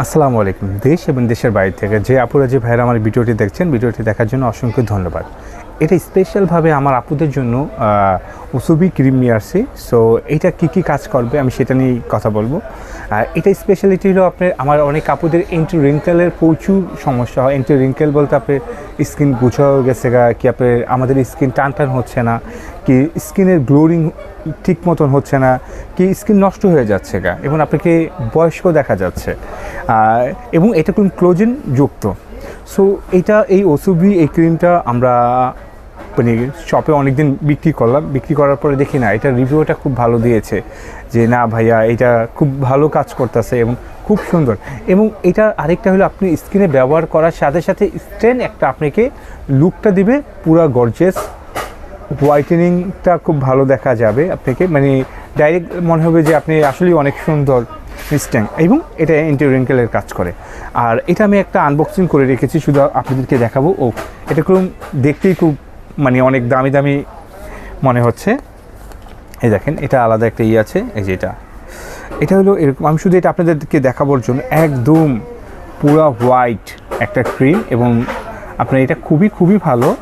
আসসালামু আলাইকুম। দেশ এবং দেশের বাইরে থেকে যে আপুরা, যে ভাইরা আমার ভিডিওটি দেখছেন, ভিডিওটি দেখার জন্য অসংখ্য ধন্যবাদ। এটা স্পেশালভাবে আমার আপুদের জন্য উসুবি ক্রিম নিয়ে আসছি। সো এটা কী কী কাজ করবে আমি সেটা নিয়েই কথা বলব। আর এটা স্পেশালিটি হলো আপনার, আমার অনেক আপুদের এন্টি রিঙ্কেলের প্রচুর সমস্যা হয়। এন্টি রিঙ্কেল বলতে আপনার স্কিন গুছাও গেছে গা, কি আপনার, আমাদের স্কিন টান টান হচ্ছে না, কি স্কিনের গ্লোরিং ঠিক মতন হচ্ছে না, কি স্কিন নষ্ট হয়ে যাচ্ছে গা, এবং আপনাকে বয়স্ক দেখা যাচ্ছে। এবং এটা কোন ক্লোজিন যুক্ত সো এটা এই ওসুবি এই ক্রিমটা আমরা মানে শপে অনেকদিন বিক্রি করলাম। বিক্রি করার পরে দেখি না, এটা রিভিউটা খুব ভালো দিয়েছে যে, না ভাইয়া, এটা খুব ভালো কাজ করতেছে এবং খুব সুন্দর। এবং এটা আরেকটা হলো, আপনি স্কিনে ব্যবহার করার সাথে সাথে স্ট্রেন একটা আপনাকে লুকটা দিবে, পুরা গর্জেস হোয়াইটেনিংটা খুব ভালো দেখা যাবে আপনাকে। মানে ডাইরেক্ট মনে হবে যে, আপনি আসলেই অনেক সুন্দর। স্ট্যাং এবং এটা এন্টি রিঙ্কেলের কাজ করে। আর এটা আমি একটা আনবক্সিং করে রেখেছি, শুধু আপনাদেরকে দেখাবো। ও, এটা খুব দেখতেই খুব মানে অনেক দামি দামি মনে হচ্ছে। এই দেখেন, এটা আলাদা একটা ইয়ে আছে, এই যে এটা। এটা হলো এরকম, আমি শুধু এটা আপনাদেরকে দেখাবার জন্য, একদম পুরা হোয়াইট একটা ক্রিম এবং আপনার এটা খুবই খুবই ভালো।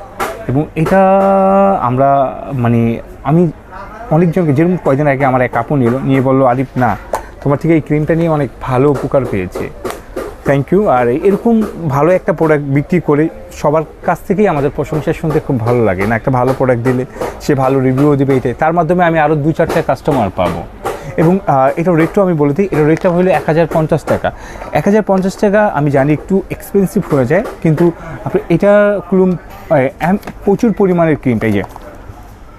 এবং এটা আমরা মানে আমি অনেকজনকে, যেরকম কয়দিন আগে আমার এক আপু নিল, নিয়ে বলল আরিফ না তোমার থেকে এই ক্রিমটা নিয়ে অনেক ভালো উপকার পেয়েছে। থ্যাংক ইউ আর এরকম ভালো একটা প্রোডাক্ট বিক্রি করে সবার কাছ থেকেই আমাদের প্রশংসা শুনতে খুব ভালো লাগে। না, একটা ভালো প্রোডাক্ট দিলে সে ভালো রিভিউ দেবে, এটাই। তার মাধ্যমে আমি আরও দু চারটা কাস্টমার পাবো। এবং এটা রেটটাও আমি বলে দিই এটা রেটটা হলো এক হাজার পঞ্চাশ টাকা। এক হাজার পঞ্চাশ টাকা আমি জানি একটু এক্সপেন্সিভ হয়ে যায়, কিন্তু আপনি এটা ক্লুম প্রচুর পরিমাণের ক্রিমটা ইয়ে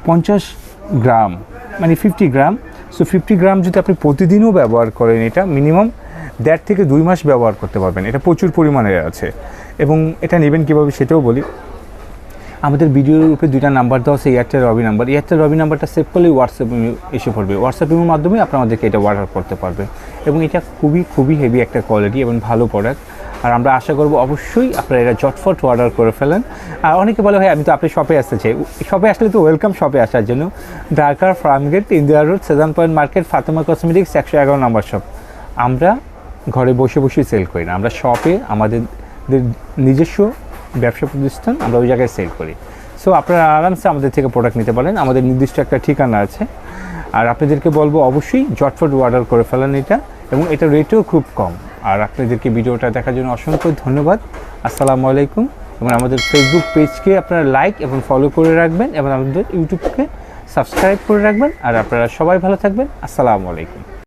পঞ্চাশ গ্রাম মানে fifty gram so fifty gram যদি আপনি প্রতিদিনও ব্যবহার করেন এটা মিনিমাম দেড় থেকে দুই মাস ব্যবহার করতে পারবেন। এটা প্রচুর পরিমাণে আছে। এবং এটা নেবেন কীভাবে সেটাও বলি। আমাদের ভিডিওর উপরে দুইটা নাম্বার দেওয়া আছে Airtel Robi number. Airtel Robi নাম্বারটা সেভ করলে হোয়াটসঅ্যাপ এসে পড়বে। হোয়াটসঅ্যাপ হোয়াটসঅ্যাপের মাধ্যমে আপনি আমাদেরকে এটা অর্ডার করতে পারবে এবং এটা খুবই খুবই হেভি একটা কোয়ালিটি এবং ভালো প্রোডাক্ট আর আমরা আশা করব অবশ্যই আপনারা এটা জটফট অর্ডার করে ফেলেন। আর অনেকে বলে, ভাই, আমি তো আপনি শপে আসতে চাই। শপে আসলে তো ওয়েলকাম শপে আসার জন্য। ঢাকার Farmgate Indira road Sejan point market Fatema cosmetics একশো এগারো নম্বর শপ আমরা ঘরে বসে বসেই সেল করি না। আমরা শপে আমাদের নিজস্ব ব্যবসা প্রতিষ্ঠান, আমরা ওই জায়গায় সেল করি। সো আপনারা আরামসে আমাদের থেকে প্রোডাক্ট নিতে পারেন। আমাদের নির্দিষ্ট একটা ঠিকানা আছে। আর আপনাদেরকে বলব, অবশ্যই জটফট অর্ডার করে ফেলেন এটা। এবং এটা রেটও খুব কম। আর আপনাদেরকে ভিডিওটা দেখার জন্য অসংখ্য ধন্যবাদ। আসসালামু আলাইকুম। এবং আমাদের ফেসবুক পেজকে আপনারা লাইক এবং ফলো করে রাখবেন এবং আমাদের ইউটিউবকে সাবস্ক্রাইব করে রাখবেন। আর আপনারা সবাই ভালো থাকবেন। আসসালামু আলাইকুম।